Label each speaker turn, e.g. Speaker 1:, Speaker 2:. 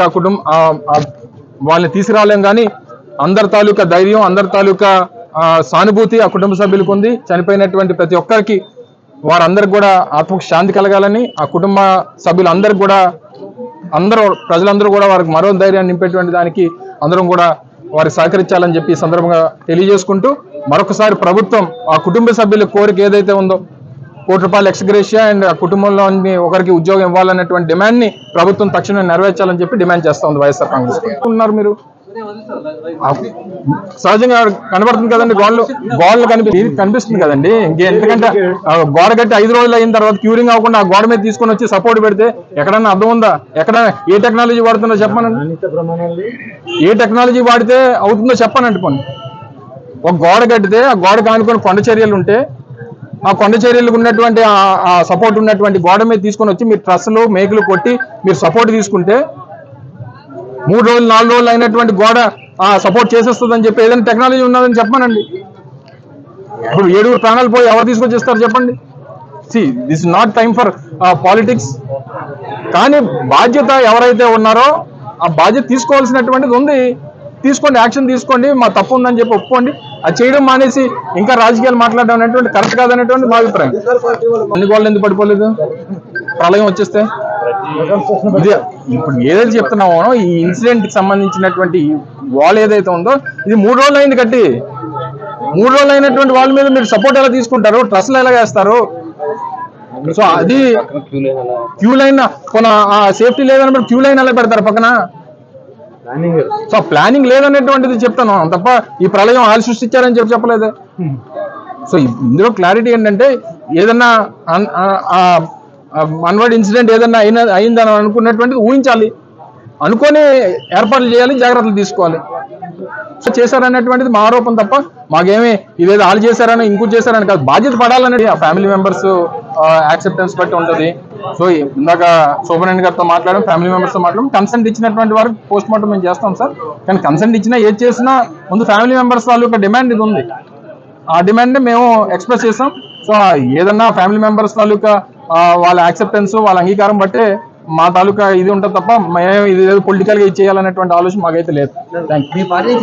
Speaker 1: ఆ కుటుంబం వాళ్ళని తీసుకురాలేం కానీ అందరి తాలూకా ధైర్యం అందరి తాలూకా సానుభూతి ఆ కుటుంబ సభ్యులకు ఉంది. చనిపోయినటువంటి ప్రతి ఒక్కరికి వారందరికి కూడా ఆత్మకు శాంతి కలగాలని ఆ కుటుంబ సభ్యులందరికీ కూడా అందరూ ప్రజలందరూ కూడా వారికి మరో ధైర్యాన్ని నింపేటువంటి దానికి అందరం కూడా వారికి సహకరించాలని చెప్పి ఈ సందర్భంగా తెలియజేసుకుంటూ మరొకసారి ప్రభుత్వం ఆ కుటుంబ సభ్యుల కోరిక ఏదైతే ఉందో కోటి రూపాయలు ఎక్స్గ్రేషియా అండ్ ఆ కుటుంబంలో ఒకరికి ఉద్యోగం ఇవ్వాలన్నటువంటి డిమాండ్ని ప్రభుత్వం తక్షణం నెరవేర్చాలని చెప్పి డిమాండ్ చేస్తా ఉంది వైఎస్ఆర్ కాంగ్రెస్ ఉన్నారు మీరు? సహజంగా కనబడుతుంది కదండి గోళ్ళు గోడలు కనిపి ఇది కనిపిస్తుంది కదండి. ఇంకే ఎందుకంటే గోడ కట్టి ఐదు రోజులు అయిన తర్వాత క్యూరింగ్ అవ్వకుండా ఆ గోడ మీద తీసుకొని వచ్చి సపోర్ట్ పెడితే ఎక్కడన్నా అర్థం ఉందా? ఎక్కడ ఏ టెక్నాలజీ వాడుతుందో చెప్పనండి ఏ టెక్నాలజీ వాడితే అవుతుందో చెప్పనండి పని. ఒక గోడ కట్టితే ఆ గోడ కానుకొని కొండ చర్యలు ఉంటే ఆ కొండ చర్యలకు ఉన్నటువంటి ఆ- సపోర్ట్ ఉన్నటువంటి గోడ మీద తీసుకొని వచ్చి మీరు ట్రస్సులు మేకులు కొట్టి మీరు సపోర్ట్ తీసుకుంటే మూడు రోజులు నాలుగు రోజులు అయినటువంటి గోడ సపోర్ట్ చేసేస్తుందని చెప్పి ఏదైనా టెక్నాలజీ ఉన్నదని చెప్పానండి ఇప్పుడు ఏడుగురు ప్రాణాలు పోయి ఎవరు తీసుకొచ్చేస్తారు చెప్పండి? See this not time for politics కానీ బాధ్యత ఎవరైతే ఉన్నారో ఆ బాధ్యత తీసుకోవాల్సినటువంటిది ఉంది. తీసుకోండి యాక్షన్ తీసుకోండి మా తప్పు ఉందని చెప్పి ఒప్పుకోండి. అది చేయడం మానేసి ఇంకా రాజకీయాలు మాట్లాడడం అనేటువంటి కరెక్ట్ కాదనేటువంటి మా అభిప్రాయం. అన్ని గోళ్ళు ఎందుకు పడిపోలేదు? ప్రళయం వచ్చేస్తే? ఇప్పుడు ఏదైతే చెప్తున్నామో ఈ ఇన్సిడెంట్కి సంబంధించినటువంటి వాల్ ఏదైతే ఉందో ఇది మూడు రోజులు అయింది కట్టి. మూడు రోజులు అయినటువంటి వాళ్ళ మీద మీరు సపోర్ట్ ఎలా తీసుకుంటారు? ట్రస్ట్లు ఎలా వేస్తారు? సో అది క్యూ లైన్ కొన సేఫ్టీ లేదని క్యూ లైన్ ఎలా పెడతారు పక్కన? సో ప్లానింగ్ లేదనేటువంటిది చెప్తాను. తప్ప ఈ ప్రళయం వాళ్ళు సృష్టించారని చెప్పి చెప్పలేదు. సో ఇందులో క్లారిటీ ఏంటంటే ఏదన్నా అన్వర్డ్ ఇన్సిడెంట్ ఏదన్నా అయిన అయిందని అనుకున్నటువంటిది ఊహించాలి. అనుకొని ఏర్పాట్లు చేయాలి జాగ్రత్తలు తీసుకోవాలి. సో చేశారనేటువంటిది మా ఆరోపణ తప్ప మాకేమీ ఇదేదో వాళ్ళు చేశారని ఇంకోటి చేశారని కాదు. బాధ్యత పడాలనేది ఆ ఫ్యామిలీ మెంబర్స్ యాక్సెప్టెన్స్ బట్టి ఉంటుంది. సో ఇందాక సూపరింటెండెంట్ గారితో మాట్లాడడం ఫ్యామిలీ మెంబర్స్తో మాట్లాడడం కన్సెంట్ ఇచ్చినటువంటి వారు పోస్ట్ మార్టం మేము చేస్తాం సార్. కానీ కన్సెంట్ ఇచ్చినా ఏది చేసినా ముందు ఫ్యామిలీ మెంబర్స్ తాలూకా డిమాండ్ ఇది ఉంది. ఆ డిమాండ్ మేము ఎక్స్ప్రెస్ చేస్తాం. సో ఏదన్నా ఫ్యామిలీ మెంబర్స్ తాలూకా వాళ్ళ యాక్సెప్టెన్స్ వాళ్ళ అంగీకారం బట్టే మా తాలూకా ఇది ఉంటుంది తప్ప మేము ఇది పొలిటికల్గా ఇది చేయాలనేటువంటి ఆలోచన మాకైతే లేదు. Thank you